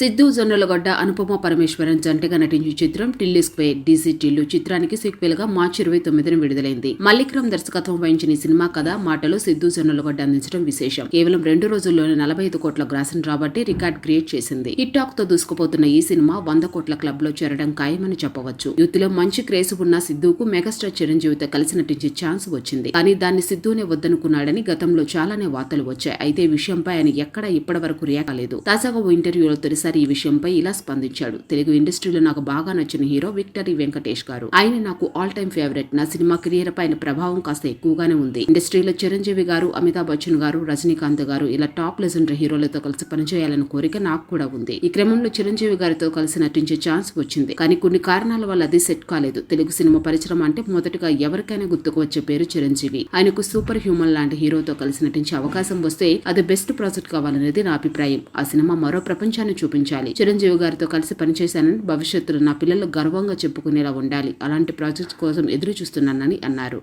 సిద్ధు జొన్నలగొడ్డ అనుపమ పరమేశ్వరన్ జంటగా నటించిన చిత్రం టిల్లీ స్క్వేర్ డీసీ టిల్లు చిత్రానికి సీక్వెల్గా మార్చి ఇరవై తొమ్మిదిన విడుదలైంది. మల్లిక్రమ్ దర్శకత్వం వహించిన ఈ సినిమా కథ మాటలు సిద్ధు జొన్నలగొడ్డ అందించడం విశేషం. కేవలం రెండు రోజుల్లోనే నలభై ఐదు కోట్ల గ్రాసం రాబట్టి రికార్డ్ క్రియేట్ చేసింది. హిట్ టాక్తో దూసుకుపోతున్న ఈ సినిమా వంద కోట్ల క్లబ్లో చేరడం ఖాయమని చెప్పవచ్చు. యూత్లో మంచి క్రేజ్ ఉన్న సిద్ధుకు మెగాస్టార్ చిరంజీవితో కలిసి నటించే ఛాన్స్ వచ్చింది. కానీ దాన్ని సిద్ధునే వద్దనుకున్నాడని గతంలో చాలానే వార్తలు వచ్చాయి. అయితే విషయంపై ఆయన ఎక్కడా ఇప్పటి వరకు రియాక్ట్ కాలేదు. తాజాగా ఓ ఇంటర్వ్యూలో తొలిసారి ఈ విషయంపై ఇలా స్పందించాడు. తెలుగు ఇండస్ట్రీలో నాకు బాగా నచ్చిన హీరో విక్టరీ వెంకటేష్ గారు. ఆయన నాకు ఆల్ టైమ్ ఫేవరెట్. నా సినిమా కెరియర్ పైన ప్రభావం కాస్త ఎక్కువగానే ఉంది. ఇండస్ట్రీలో చిరంజీవి గారు అమితాబ్ బచ్చన్ గారు రజనీకాంత్ గారు ఇలా టాప్ లెజెండరీ హీరోలతో కలిసి పనిచేయాలని కోరిక నాకు కూడా ఉంది. ఈ క్రమంలో చిరంజీవి గారితో కలిసి నటించే ఛాన్స్ వచ్చింది. కానీ కొన్ని కారణాల వల్ల అది సెట్ కాలేదు. తెలుగు సినిమా పరిశ్రమ అంటే మొదటగా ఎవరికైనా గుర్తుకు వచ్చే పేరు చిరంజీవి. ఆయనకు సూపర్ హ్యూమన్ లాంటి హీరోతో కలిసి నటించే అవకాశం వస్తే అది బెస్ట్ ప్రాజెక్ట్ కావాలనేది నా అభిప్రాయం. ఆ సినిమా మరో ప్రపంచాన్ని చూపించాలి. చిరంజీవి గారితో కలిసి పనిచేశానని భవిష్యత్తులో నా పిల్లలు గర్వంగా చెప్పుకునేలా ఉండాలి. అలాంటి ప్రాజెక్ట్ కోసం ఎదురు చూస్తున్నానని అన్నారు.